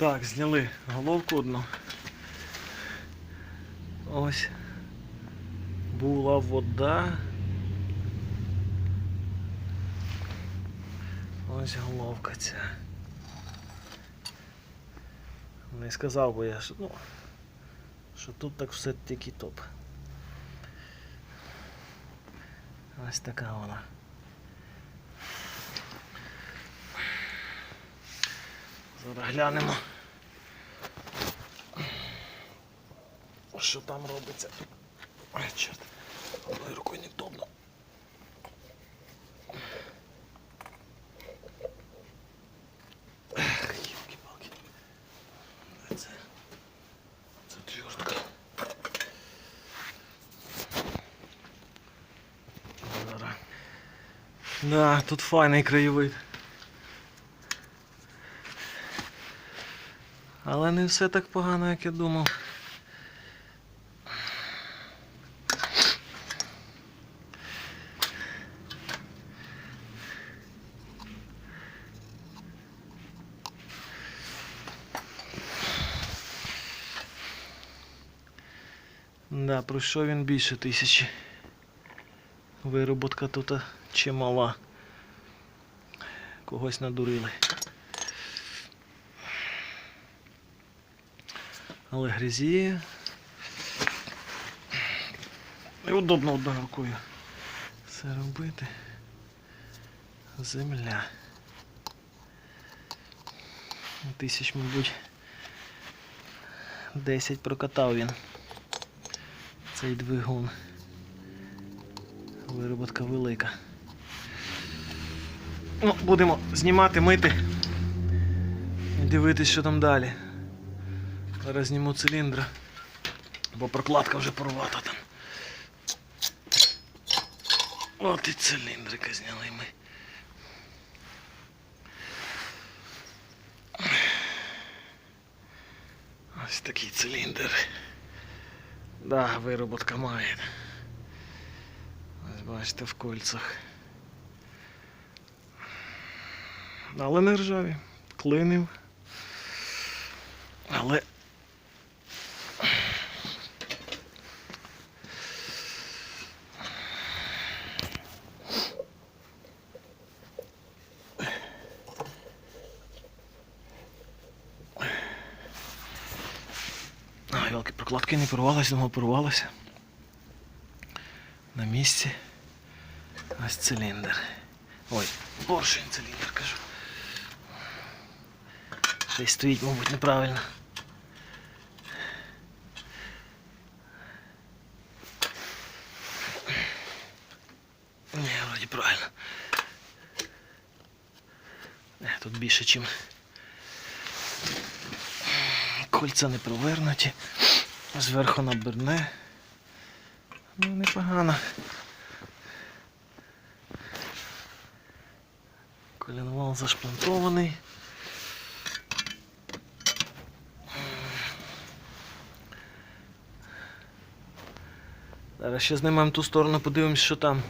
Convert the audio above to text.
Так, зняли головку одну. Ось. Була вода. Ось головка ця. Не сказав би я, що, ну, що тут так все тільки топ. Ось така вона. Зараз глянемо. Що там робиться? Ай, чорт. Одною рукою невдобно. Ех, Ёлки-палки. Це, це твіртка. Да, тут файний краєвид. Але не все так погано, як я думав. Да, пройшов він більше тисячі. Вироботка тут чимала. Когось надурили. Але грязіє. Неудобно одною рукою це робити. Земля. Тисяч, мабуть, 10 прокатав він. Цей двигун. Вироботка велика. Ну, будемо знімати, мити і дивитись, що там далі. Зараз зніму циліндра, бо прокладка вже порвата там. От і циліндрика зняли ми. Ось такий циліндр. Да, вироботка має. Ось бачите в кольцах. Але не ржаві. Клинив. Але. А, ялки, прокладки не порвалися, думав, порвалися. На місці. Ось циліндр. Ой, поршень циліндр кажу. Десь стоїть, мабуть, неправильно. Ні, вроді правильно. Не, тут більше, чим кольця не провернуті. Зверху наберне. Ну, непогано. Коленвал зашплантований. Зараз ще знімемо ту сторону, подивимось, що там.